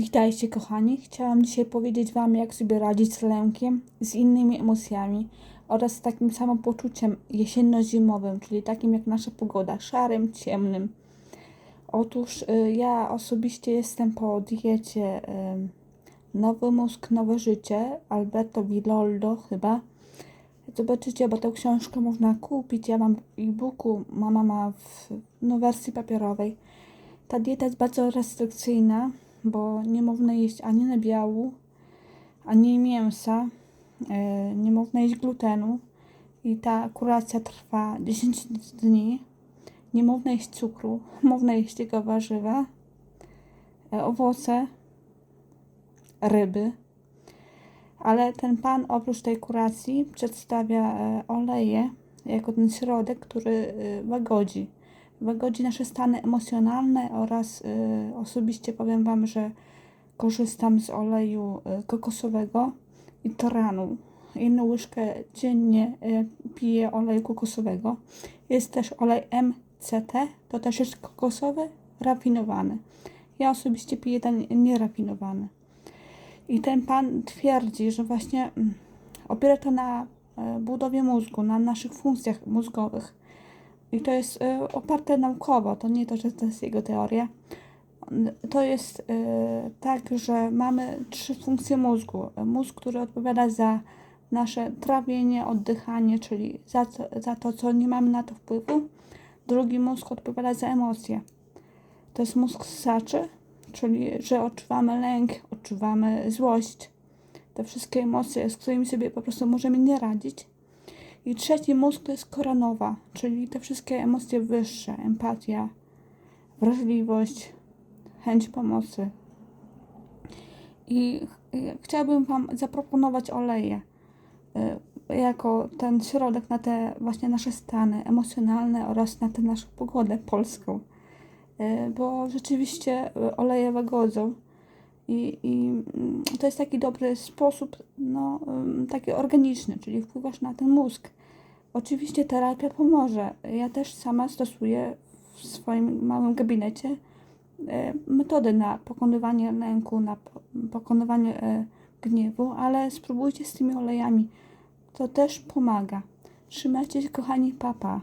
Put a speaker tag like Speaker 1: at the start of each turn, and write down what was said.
Speaker 1: Witajcie kochani. Chciałam dzisiaj powiedzieć Wam, jak sobie radzić z lękiem, z innymi emocjami oraz z takim samopoczuciem jesienno-zimowym, czyli takim jak nasza pogoda, szarym, ciemnym. Otóż y, ja osobiście jestem po diecie y, Nowy Mózg, Nowe Życie, Alberto Villoldo chyba. Zobaczycie, bo tę książkę można kupić. Ja mam w e-booku, mama ma w no, wersji papierowej. Ta dieta jest bardzo restrykcyjna, bo nie można jeść ani nabiału, ani mięsa, e, nie można jeść glutenu i ta kuracja trwa 10 dni. Nie można jeść cukru, można jeść tylko warzywa, e, owoce, ryby. Ale ten pan oprócz tej kuracji przedstawia e, oleje jako ten środek, który łagodzi łagodzi nasze stany emocjonalne oraz y, osobiście powiem Wam, że korzystam z oleju y, kokosowego i toranu. Jedną łyżkę dziennie y, piję oleju kokosowego. Jest też olej MCT, to też jest kokosowy, rafinowany. Ja osobiście piję ten nierafinowany. I ten pan twierdzi, że właśnie mm, opiera to na y, budowie mózgu, na naszych funkcjach mózgowych i to jest y, oparte naukowo, to nie to, że to jest jego teoria. To jest y, tak, że mamy trzy funkcje mózgu. Mózg, który odpowiada za nasze trawienie, oddychanie, czyli za, za to, co nie mamy na to wpływu. Drugi mózg odpowiada za emocje. To jest mózg ssaczy, czyli że odczuwamy lęk, odczuwamy złość, te wszystkie emocje, z którymi sobie po prostu możemy nie radzić. I trzeci mózg to jest koranowa, czyli te wszystkie emocje wyższe, empatia, wrażliwość, chęć pomocy. I chciałabym Wam zaproponować oleje y, jako ten środek na te właśnie nasze stany emocjonalne oraz na tę naszą pogodę polską. Y, bo rzeczywiście y, oleje łagodzą i, i mm, to jest taki dobry sposób, no, taki organiczny, czyli wpływasz na ten mózg. Oczywiście terapia pomoże. Ja też sama stosuję w swoim małym gabinecie e, metody na pokonywanie lęku, na pokonywanie e, gniewu, ale spróbujcie z tymi olejami. To też pomaga. Trzymajcie się, kochani, papa.